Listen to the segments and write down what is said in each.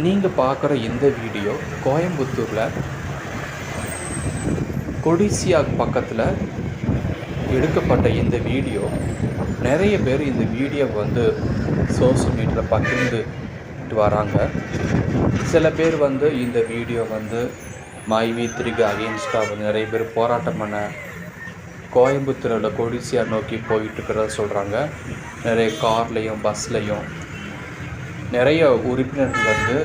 நீங்கள் பார்க்குற இந்த வீடியோ கோயம்புத்தூரில் கொடிசியா பக்கத்தில் எடுக்கப்பட்ட இந்த வீடியோ. நிறைய பேர் இந்த வீடியோ வந்து சோசியல் மீடியாவில் பகிர்ந்துட்டு வராங்க. சில பேர் வந்து இந்த வீடியோ வந்து மைவி திரிகா அகெயின்ஸ்டாக வந்து நிறைய பேர் போராட்டம் பண்ண கோயம்புத்தூரில் கொடிசியா நோக்கி போயிட்டுருக்கிறத சொல்கிறாங்க நிறைய கார்லேயும் பஸ்லேயும் நிறைய உறுப்பினர்கள் வந்து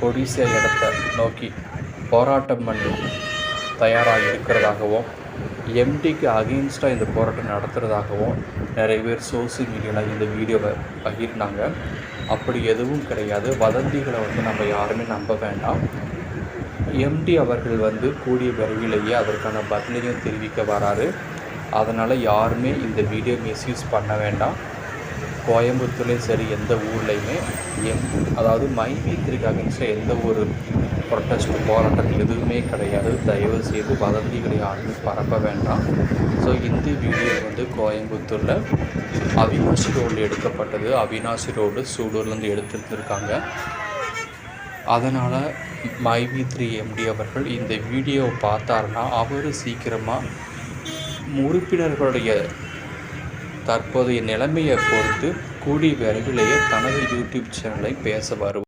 கொடிசிய இடத்தை நோக்கி போராட்டம் பண்ணி தயாராக இருக்கிறதாகவும் எம்டிக்கு அகெயின்ஸ்டாக இந்த போராட்டம் நடத்துகிறதாகவும் நிறைய பேர் சோசியல் மீடியாவில் இந்த வீடியோவை பகிர்ந்தாங்க. அப்படி எதுவும் கிடையாது. வதந்திகளை வந்து நம்ம யாருமே நம்ப வேண்டாம். எம்டி அவர்கள் வந்து கூடிய விரைவிலேயே அதற்கான பதிலையும் தெரிவிக்க வராரு. அதனால் யாருமே இந்த வீடியோ மிஸ்யூஸ் பண்ண வேண்டாம். கோயம்புத்தூர்லேயும் சரி எந்த ஊர்லேயுமே எம் அதாவது மை வீத்திற்கு அகேன்ஸ்டாக எந்த ஒரு ப்ரொட்டஸ்ட் போராட்டம் எதுவுமே கிடையாது. தயவு செய்து வதந்திகளை யாருமே பரப்ப வேண்டாம். ஸோ இந்த வீடியோ வந்து கோயம்புத்தூரில் அவினாசி ரோடில் எடுக்கப்பட்டது. அவினாசி ரோடு சூலூர்லேருந்து எடுத்துருந்துருக்காங்க. அதனால் மைவி த்ரீ எம்டி அவர்கள் இந்த வீடியோவை பார்த்தாருன்னா அவர் சீக்கிரமாக உறுப்பினர்களுடைய தற்போதைய நிலைமையை பொறுத்து கூடிய விரைவிலேயே தனது யூடியூப் சேனலை பேச வருவார்.